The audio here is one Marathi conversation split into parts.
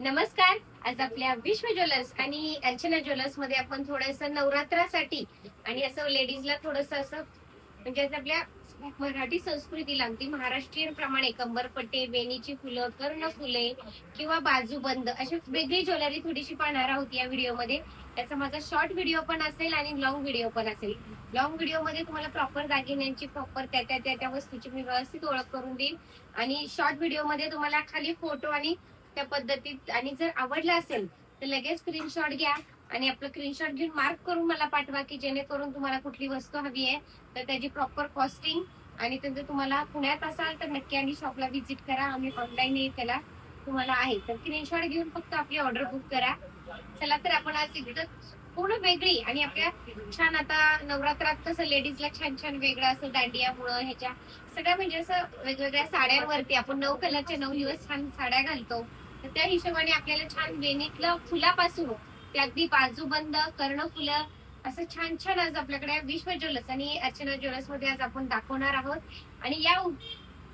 नमस्कार. आज आपल्या विश्व ज्वेलर्स आणि अर्चना ज्वेलर्समध्ये आपण थोडस नवरात्रासाठी आणि असं लेडीजला थोडस असं म्हणजे असं आपल्या मराठी संस्कृतीला अगदी महाराष्ट्रीयन प्रमाणे कंबरपट्टे वेणीची फुलं कर्ण फुले किंवा बाजूबंद अशी वेगळी ज्वेलरी थोडीशी पाहणार आहोत या व्हिडिओमध्ये. त्याचा माझा शॉर्ट व्हिडिओ पण असेल आणि लॉंग व्हिडिओ पण असेल. लॉंग व्हिडिओमध्ये तुम्हाला प्रॉपर दागिन्यांची प्रॉपर त्या त्या त्या त्या वस्तूची मी व्यवस्थित ओळख करून देईन. आणि शॉर्ट व्हिडिओमध्ये तुम्हाला खाली फोटो आणि त्या पद्धतीत आणि जर आवडला असेल तर लगेच स्क्रीनशॉट घ्या आणि आपलं स्क्रीनशॉट घेऊन मार्क करून मला पाठवा की जेणेकरून तुम्हाला कुठली वस्तू हवी आहे. तर त्याची प्रॉपर कॉस्टिंग आणि जर तुम्हाला पुण्यात असाल तर नक्की आणि शॉपला व्हिजिट करा. आम्ही ऑनलाईन त्याला तुम्हाला आहे. तर स्क्रीनशॉट घेऊन फक्त आपली ऑर्डर बुक करा. चला तर आपण आज एकदम पूर्ण वेगळी आणि आपल्या छान आता नवरात्रात कसं लेडीजला छान छान वेगळं असं दांडियामुळं ह्याच्या सगळ्या म्हणजे असं वेगवेगळ्या साड्यांवरती आपण नऊ कलरच्या नऊ दिवस छान साड्या घालतो. तर त्या हिशोबाने आपल्याला छान वेणीतलं फुलापासून ते अगदी बाजूबंद कर्ण फुलं असं छान छान आज आपल्याकडे विश्व ज्वेलर्स आणि अर्चना ज्वेलर्समध्ये आज आपण दाखवणार आहोत. आणि या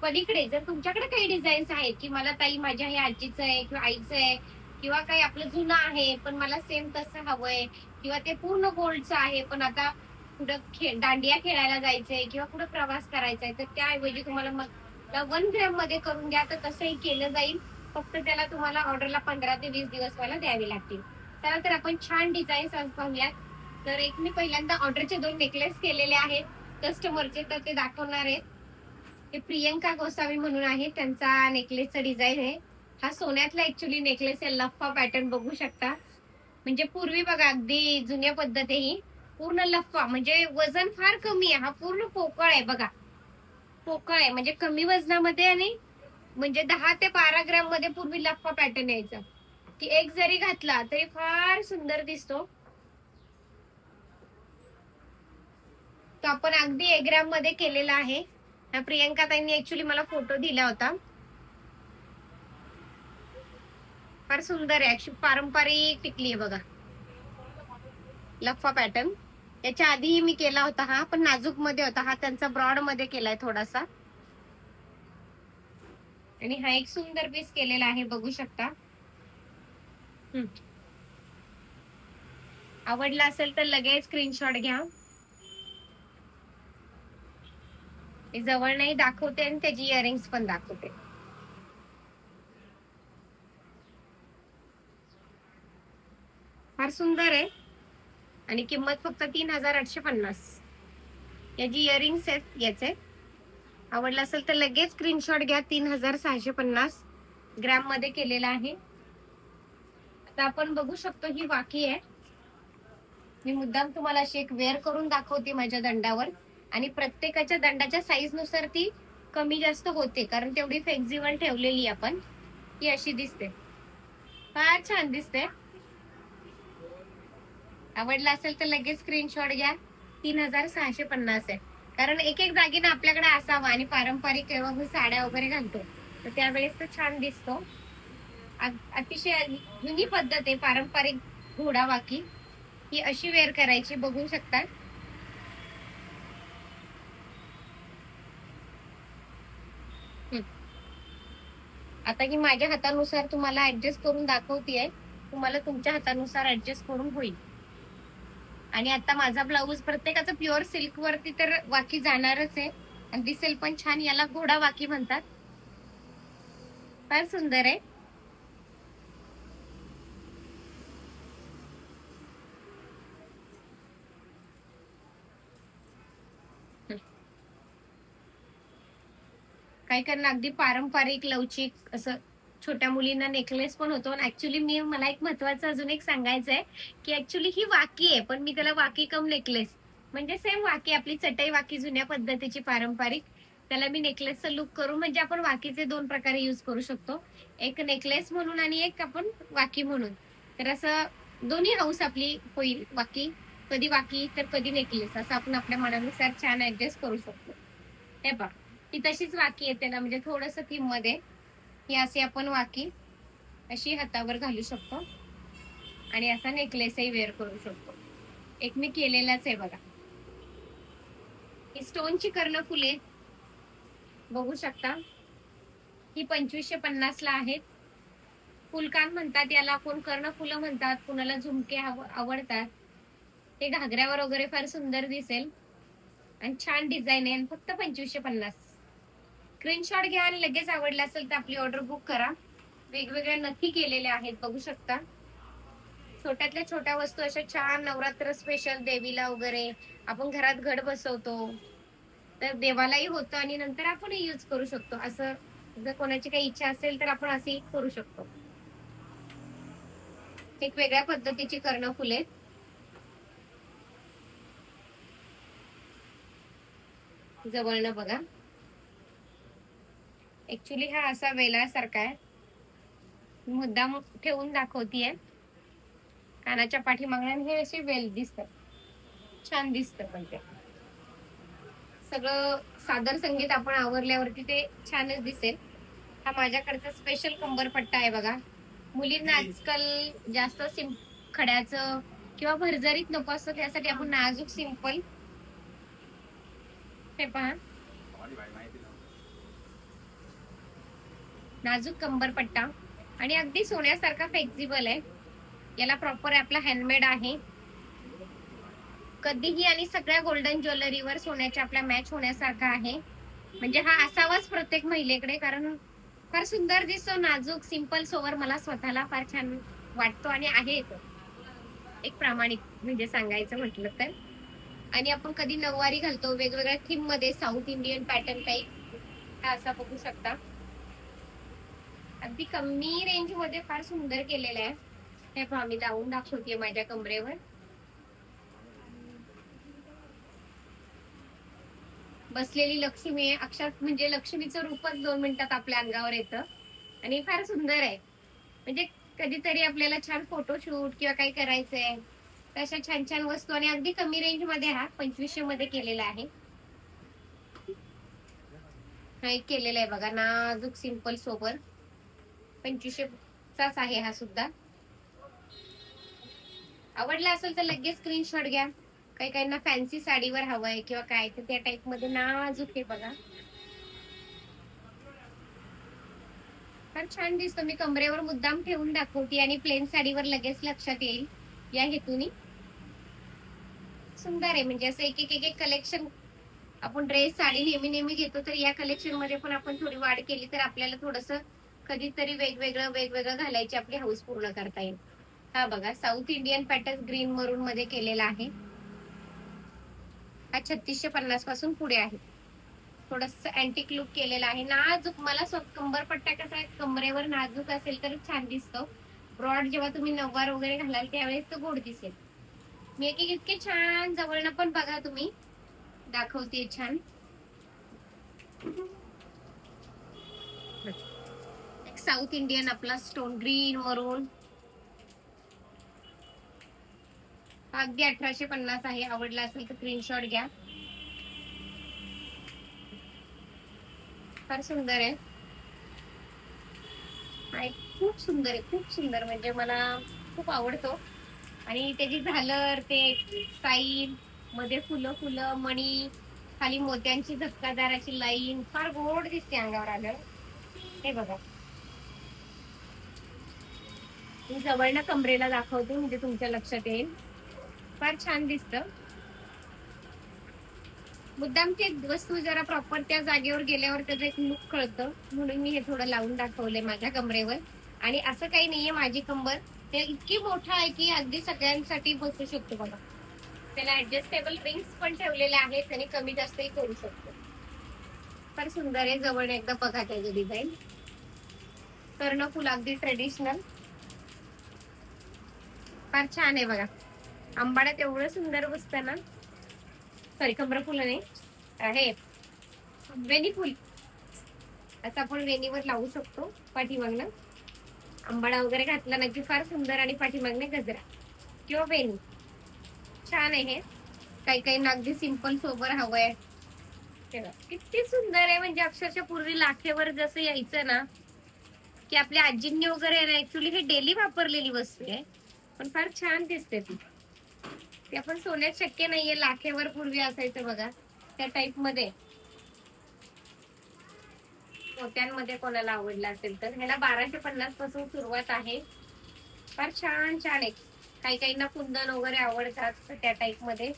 पलीकडे जर तुमच्याकडे काही डिझाईन्स आहेत की मला ताई माझ्या हे आजीचं आहे किंवा आईचं आहे किंवा काही आपलं जुनं आहे पण मला सेम तसं हवंय. किंवा ते पूर्ण गोल्डचं आहे पण आता कुठं खे दांडिया खेळायला जायचंय किंवा कुठं प्रवास करायचा आहे तर त्याऐवजी तुम्हाला मग वन ग्रॅममध्ये करून द्या तर तसंही केलं जाईल. फक्त त्याला तुम्हाला ऑर्डरला पंधरा ते वीस दिवस मला द्यावे लागतील. चला तर आपण छान डिझाईन्स आज पाहूयात. तर एक मी पहिल्यांदा ऑर्डरचे दोन नेकलेस केलेले आहेत. कस्टमरचे तर ते दाखवणार आहेत. ते प्रियंका गोसावी म्हणून आहे त्यांचा नेकलेसचा डिझाईन आहे. हा सोन्यातला ऍक्च्युली नेकलेस आहे. लफ्फा पॅटर्न बघू शकता. म्हणजे पूर्वी बघा अगदी जुन्या पद्धतीही ही पूर्ण लफ्फा म्हणजे वजन फार कमी आहे. हा पूर्ण पोकळ आहे बघा. पोकळ आहे. म्हणजे कमी वजनामध्ये आणि म्हणजे दहा ते बारा ग्रॅममध्ये पूर्वी लफ्फा पॅटर्न यायचा. की एक जरी घातला तरी फार सुंदर दिसतो. तो आपण अगदी एक ग्रॅममध्ये केलेला आहे. प्रियंका ताईंनी ऍक्च्युली मला फोटो दिला होता. फार सुंदर आहे. अशी पारंपरिक टिकली आहे बघा. लफ्फा पॅटर्न याच्या आधीही मी केला होता हा पण नाजूकमध्ये होता. हा त्यांचा ब्रॉडमध्ये केलाय थोडासा. आणि हा एक सुंदर पीस केलेला आहे बघू शकता. आवडला असेल तर लगेच स्क्रीनशॉट घ्या. जवळ नाही दाखवते आणि त्याची इयरिंग्स पण दाखवते. फार सुंदर आहे. आणि किंमत फक्त तीन हजार आठशे पन्नास. याची इयरिंग्स आहेत याचे. आवडलं असेल तर लगेच स्क्रीनशॉट घ्या तीन हजार सहाशे पन्नास. ग्रॅममध्ये केलेला आहे. आता आपण बघू शकतो ही वाकी आहे. मी मुद्दाम तुम्हाला अशी एक वेअर करून दाखवते माझ्या दंडावर. आणि प्रत्येकाच्या दंडाच्या साईजनुसार ती कमी जास्त होते कारण तेवढी फ्लेक्झिबल ठेवलेली आपण. ती अशी दिसते. फार छान दिसते. आवडला असेल तर लगेच स्क्रीनशॉट घ्या. तीन हजार सहाशे पन्नास आहे. कारण एक एक दागिना आपल्याकडे असावा आणि पारंपरिक केव्हा साड्या वगैरे घालतो. तर त्यावेळेस तर छान दिसतो. अतिशय जुनी पद्धत आहे पारंपरिक घोडावाकी. ही अशी वेअर करायची बघू शकतात. आता ही माझ्या हातानुसार तुम्हाला ऍडजस्ट करून दाखवतीये. तुम्हाला तुमच्या हातानुसार ऍडजस्ट करून होईल. आणि आता माझा ब्लाऊज प्रत्येकाचा प्युअर सिल्क वरती तर वाकी जाणारच आहे. आणि दिसेल पण छान याला घोडा वाकी म्हणतात. फार सुंदर आहे. काही करणार? अगदी पारंपरिक लवचिक असं छोट्या मुलींना नेकलेस पण होतो. ऍक्च्युली मी मला एक महत्वाचं अजून एक सांगायचं आहे की ऍक्च्युली ही वाकी आहे पण मी त्याला वाकी कम नेकलेस म्हणजे सेम वाकी आपली चटई वाकी जुन्या पद्धतीची पारंपरिक. त्याला मी नेकलेसचा लुक करू म्हणजे आपण वाकीचे दोन प्रकारे युज करू शकतो. एक नेकलेस म्हणून आणि एक आपण वाकी म्हणून. तर असं दोन्ही हाऊस आपली होईल वाकी. कधी वाकी तर कधी नेकलेस असं आपण आपल्या मनानुसार छान ऍडजस्ट करू शकतो. हे बघ. ती तशीच वाकी येते ना म्हणजे थोडस थीममध्ये ही असे आपण वाकी अशी हातावर घालू शकतो आणि असा नेकलेसही वेअर करू शकतो. एक मी केलेलाच आहे बघा. ही स्टोनची कर्ण फुले बघू शकता. ही पंचवीसशे पन्नास ला आहेत. फुलकान म्हणतात याला कोण कर्ण फुलं म्हणतात कुणाला झुमके आवडतात ते घागऱ्यावर वगैरे फार सुंदर दिसेल. आणि छान डिझाईन आहे फक्त पंचवीसशे पन्नास. स्क्रीनशॉट घ्या आणि लगेच आवडलं असेल तर आपली ऑर्डर बुक करा. वेगवेगळ्या नथी केलेल्या आहेत बघू शकता. छोट्यातल्या छोट्या वस्तू अशा छान नवरात्र स्पेशल देवीला वगैरे. आपण घरात घड बसवतो. तर देवालाही होतं आणि नंतर आपणही यूज करू शकतो. असं जर कोणाची काही इच्छा असेल तर आपण असे करू शकतो. एक वेगळ्या पद्धतीची कर्ण फुले. जवळनं बघा. ऍक्च्युली हा असा वेलासारखा आहे. मुद्दाम ठेवून दाखवतीये. कानाच्या पाठीमागण्या हे अशी वेल दिसत छान दिसत पण ते. सगळं सादर संगीत आपण आवरल्यावरती ते छानच दिसेल. हा माझ्याकडचा स्पेशल कंबरपट्टा आहे बघा. मुलींना आजकाल जास्त सिम खड्याचं किंवा भरजरीत नको असतं त्यासाठी आपण नाजूक सिंपल हे पहा. नाजूक कंबरपट्टा आणि अगदी सोन्यासारखा फ्लेक्झिबल आहे. याला प्रॉपर आपला हँडमेड आहे. कधीही आणि सगळ्या गोल्डन ज्वेलरीवर सोन्याच्या आपल्या मॅच होण्यासारखा आहे. म्हणजे हा असावाच प्रत्येक महिलेकडे कारण फार सुंदर दिसतो नाजूक सिंपल सोवर मला स्वतःला फार छान वाटतो आणि आहे तो. एक प्रामाणिक म्हणजे सांगायचं म्हटलं तर. आणि आपण कधी नऊवारी घालतो वेगवेगळ्या थीममध्ये साऊथ इंडियन पॅटर्न टाईप हा असा बघू शकता. अगदी कमी रेंजमध्ये फार सुंदर केलेलं आहे. हे पहा मी लावून दाखवते माझ्या कमरेवर. बसलेली लक्ष्मी आहे अक्षर म्हणजे लक्ष्मीचं रूपच दोन मिनिटात आपल्या अंगावर येतं. आणि फार सुंदर आहे. म्हणजे कधीतरी आपल्याला छान फोटोशूट किंवा काही करायचंय तर अशा छान छान वस्तू आणि अगदी कमी रेंजमध्ये हा पंचवीसशे मध्ये केलेला आहे. हा एक केलेला आहे बघा नाजूक सिंपल सोबर पंचवीसशे चाच आहे हा सुद्धा. आवडला असेल तर लगेच स्क्रीनशॉट घ्या. काही काहींना फॅन्सी साडीवर हवंय किंवा काय तर त्या टाइपमध्ये नाजूक हे बघा. फार छान दिसतो. मी कमरेवर मुद्दाम ठेवून दाखवते आणि प्लेन साडीवर लगेच लक्षात येईल. या हेतूनी. सुंदर आहे. म्हणजे असं एक एक एक एक कलेक्शन आपण ड्रेस साडी नेहमी नेहमी घेतो तर या कलेक्शनमध्ये पण आपण थोडी वाढ केली तर आपल्याला थोडस कधीतरी वेगवेगळं वेगवेगळं घालायची आपली हाऊस पूर्ण करता येईल. हा बघा साऊथ इंडियन पॅटर्न ग्रीन मरून मध्ये केलेला आहे. हा छत्तीसशे पन्नासपासून पुढे आहे. थोडस अँटिक लुक केलेला आहे. नाजूक मला कंबर पट्टा कसा आहे? कमरेवर नाजूक असेल तर छान दिसतो. ब्रॉड जेव्हा तुम्ही नववार वगैरे घालाल त्यावेळेस तो गोड दिसेल. मी एक एक इतके छान जवळनं पण बघा तुम्ही. दाखवते छान एक साऊथ इंडियन आपला स्टोन ग्रीन मरून अगदी अठराशे पन्नास आहे आवडला असेल तर स्क्रीनशॉट घ्या. फार सुंदर आहे. खूप सुंदर आहे खूप सुंदर म्हणजे मला खूप आवडतो. आणि त्याची झालर ते स्टाईल मध्ये फुलं फुलं मणी खाली मोत्यांची धक्कादाराची लाईन फार गोड दिसते अंगावर आलं. हे बघा. मी जवळनं कमरेला दाखवते म्हणजे तुमच्या लक्षात येईल. फार छान दिसत. मुद्दाम ते वस्तू जरा प्रॉपर त्या जागेवर गेल्यावर त्याचं एक लुक कळतं. म्हणून मी हे थोडं लावून दाखवलंय माझ्या कमरेवर. आणि असं काही नाहीये माझी कंबर. ते इतकी मोठं आहे की अगदी सगळ्यांसाठी बसू शकतो बघा. त्याला ऍडजस्टेबल रिंग्स पण ठेवलेले आहेत आणि कमी जास्तही करू शकतो. फार सुंदर आहे जवळ एकदा बघा त्याचं डिझाईन कर्णफुल अगदी ट्रेडिशनल फार छान आहे बघा. आंबाड्यात एवढं सुंदर बसतं ना. सॉरी कमरा फुलं नाही. हे वेणी फुल. असं आपण वेणीवर लावू शकतो पाठीमागनं. आंबाडा वगैरे घातला ना की फार सुंदर आणि पाठीमागने गजरा किंवा वेणी. छान आहे हे. काही काही अगदी सिंपल सोबर हवंय. हे किती सुंदर आहे. म्हणजे अक्षरशः पूर्वी लाखेवर जसं यायचं ना की आपल्या आजींनी वगैरे ना ऍक्च्युली हे डेली वापरलेली वस्तू आहे. पण फार छान दिसते ती. ते आपण सोन्यात शक्य नाहीये लाखेवर पूर्वी असायचं बघा त्या टाइपमध्ये. मोत्यांमध्ये कोणाला आवडला असेल तर. ह्याला बाराशे पन्नासपासून सुरुवात आहे. फार छान छान आहे. काही काहींना कुंदन वगैरे आवडतात त्या टाईपमध्ये.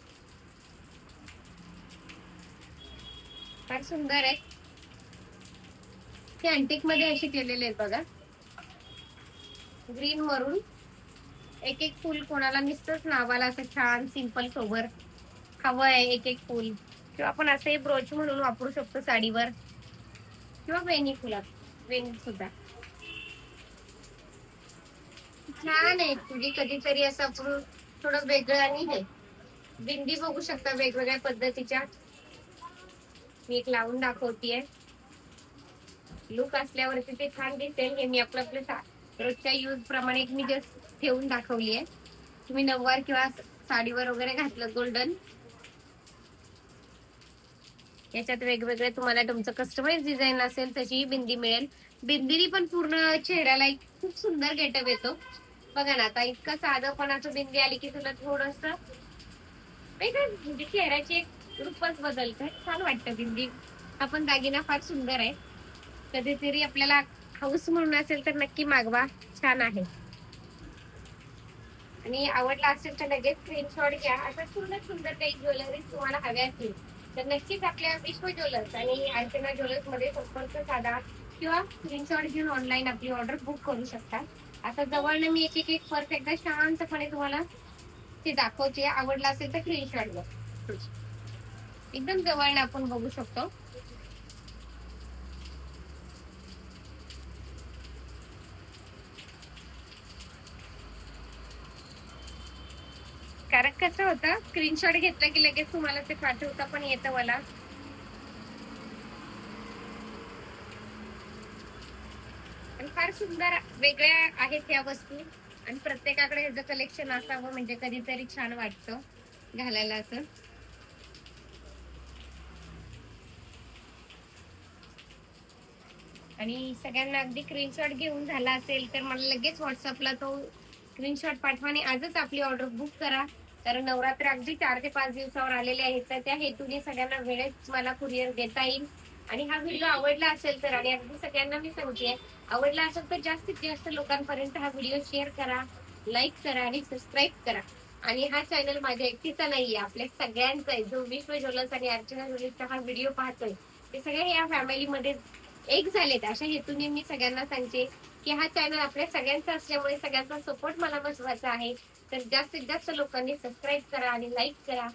फार सुंदर आहे. ते अँटिकमध्ये असे केलेले आहेत बघा. ग्रीन मरून एक एक फुल कोणाला नुसतंच नावाला असं छान सिंपल सोबर हवं आहे एक एक फुल. किंवा आपण असे ब्रोच म्हणून वापरू शकतो साडीवर. किंवा वेणी फुलात. वेणी सुद्धा. छान आहे. तुझी कधीतरी असं आपण थोडं वेगळं आणि हे. बिंदी बघू शकता वेगवेगळ्या पद्धतीच्या. मी एक लावून दाखवतीये. लुक असल्यावरती ते छान दिसेल. हे मी आपलं आपल्या रोजच्या यूज प्रमाणे मी जस्ट ठेवून दाखवली आहे. तुम्ही नऊवार किंवा साडीवर वगैरे घातलं गोल्डन याच्यात वेगवेगळे तुम्हाला तुमचं कस्टमाइज डिझाईन असेल तशीही बिंदी मिळेल. बिंदीनी पण पूर्ण चेहऱ्याला एक खूप सुंदर गेटअप येतो. बघा ना आता इतकं साधंपणाचं बिंदी आली की तुला थोडस म्हणजे चेहऱ्याची एक रूपच बदलतं. छान वाटतं बिंदी. हा पण दागिना फार सुंदर आहे. कधीतरी आपल्याला हाऊस म्हणून असेल तर नक्की मागवा. छान आहे. आणि आवडला असेल तर लगेच स्क्रीनशॉट घ्या. अशा सुंदर सुंदर काही ज्वेलरी तुम्हाला हव्या असतील तर नक्कीच आपल्या विश्व ज्वेलर्स आणि अर्चना ज्वेलर्समध्ये संपर्क साधा किंवा स्क्रीनशॉट घेऊन ऑनलाईन आपली ऑर्डर बुक करू शकता. आता जवळनं मी एक एक एक पर्स एकदा शांतपणे तुम्हाला ते दाखवते. आवडला असेल तर स्क्रीनशॉट घ्या. एकदम जवळनं आपण बघू शकतो. कारण कसं होतं स्क्रीनशॉट घेतला की लगेच तुम्हाला ते पाठवता पण येतं मला. आणि फार सुंदर वेगळ्या आहेत या वस्तू आणि प्रत्येकाकडे ह्याचं कलेक्शन असावं म्हणजे कधीतरी छान वाटतं घालायला असं. आणि सगळ्यांना अगदी स्क्रीनशॉट घेऊन झाला असेल तर मला लगेच व्हॉट्सअपला तो स्क्रीनशॉट पाठवा आणि आजच आपली ऑर्डर बुक करा. कारण नवरात्र अगदी चार ते पाच दिवसावर आलेले आहेत. तर त्या हेतूने सगळ्यांना वेळेत मला कुरिअर देता येईल. आणि हा व्हिडिओ आवडला असेल तर आणि अगदी सगळ्यांना मी सांगते आवडला असेल तर जास्तीत जास्त लोकांपर्यंत हा व्हिडिओ शेअर करा लाईक करा आणि सबस्क्राईब करा. आणि हा चॅनल माझ्या एकटीचा नाहीये आपल्या सगळ्यांचा आहे. जो विश्व ज्वलन्स आणि अर्चना ज्वेलर्सचा हा व्हिडिओ पाहतोय ते सगळे या फॅमिलीमध्ये एक झालेत. अशा हेतूने मी सगळ्यांना सांगते की हा चॅनल आपल्या सगळ्यांचा असल्यामुळे सगळ्यांचा सपोर्ट मला महत्त्वाचा आहे. तर जास्तीत जास्त लोकांनी सबस्क्राईब करा आणि लाईक करा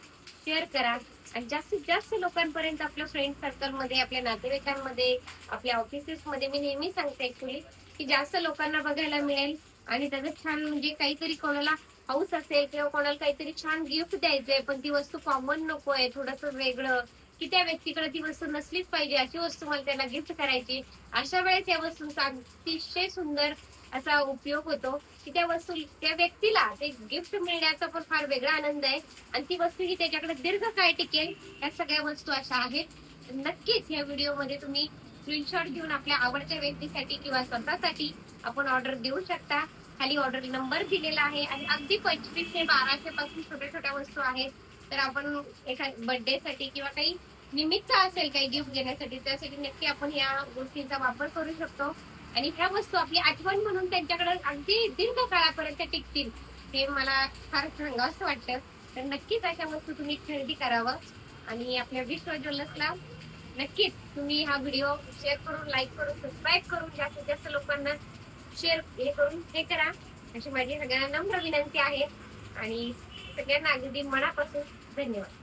शेअर करा. आणि जास्तीत जास्त लोकांपर्यंत आपल्या फ्रेंड सर्कलमध्ये आपल्या नातेवाईकांमध्ये आपल्या ऑफिसेसमध्ये मी नेहमी सांगते ऍक्च्युली की जास्त लोकांना बघायला मिळेल आणि त्याचं छान म्हणजे काहीतरी कोणाला हाऊस असेल किंवा कोणाला काहीतरी छान गिफ्ट द्यायचंय पण ती वस्तू कॉमन नको आहे थोडस वेगळं. की त्या व्यक्तीकडे ती वस्तू नसलीच पाहिजे अशी वस्तू मला त्यांना गिफ्ट करायची. अशा वेळेस या वस्तूंचा अतिशय सुंदर असा उपयोग होतो की त्या वस्तू त्या व्यक्तीला ते गिफ्ट मिळण्याचा पण फार वेगळा आनंद आहे. आणि ती वस्तू ही त्याच्याकडे दीर्घकाळ टिकेल या सगळ्या वस्तू अशा आहेत. नक्कीच या व्हिडिओमध्ये तुम्ही स्क्रीनशॉट घेऊन आपल्या आवडत्या व्यक्तीसाठी किंवा स्वतःसाठी आपण ऑर्डर देऊ शकता. खाली ऑर्डर नंबर दिलेला आहे आणि अगदी पंचवीस ते बाराशे पासून छोट्या छोट्या वस्तू आहेत. तर आपण एका बर्थडे साठी किंवा काही निमित्त असेल काही गिफ्ट देण्यासाठी त्यासाठी नक्की आपण या गोष्टींचा वापर करू शकतो. आणि ह्या वस्तू आपली आठवण म्हणून त्यांच्याकडे अगदी दीर्घ काळापर्यंत टिकतील हे मला फार सांगावंसं वाटतं. तर नक्कीच अशा वस्तू तुम्ही खरेदी करावं आणि आपल्या विश्व ज्वेलर्सला नक्कीच तुम्ही हा व्हिडिओ शेअर करून लाईक करून सबस्क्राईब करून जास्तीत जास्त लोकांना शेअर हे करून हे करा. अशी माझी सगळ्यांना नम्र विनंती आहे. आणि सगळ्यांना अगदी मनापासून धन्यवाद.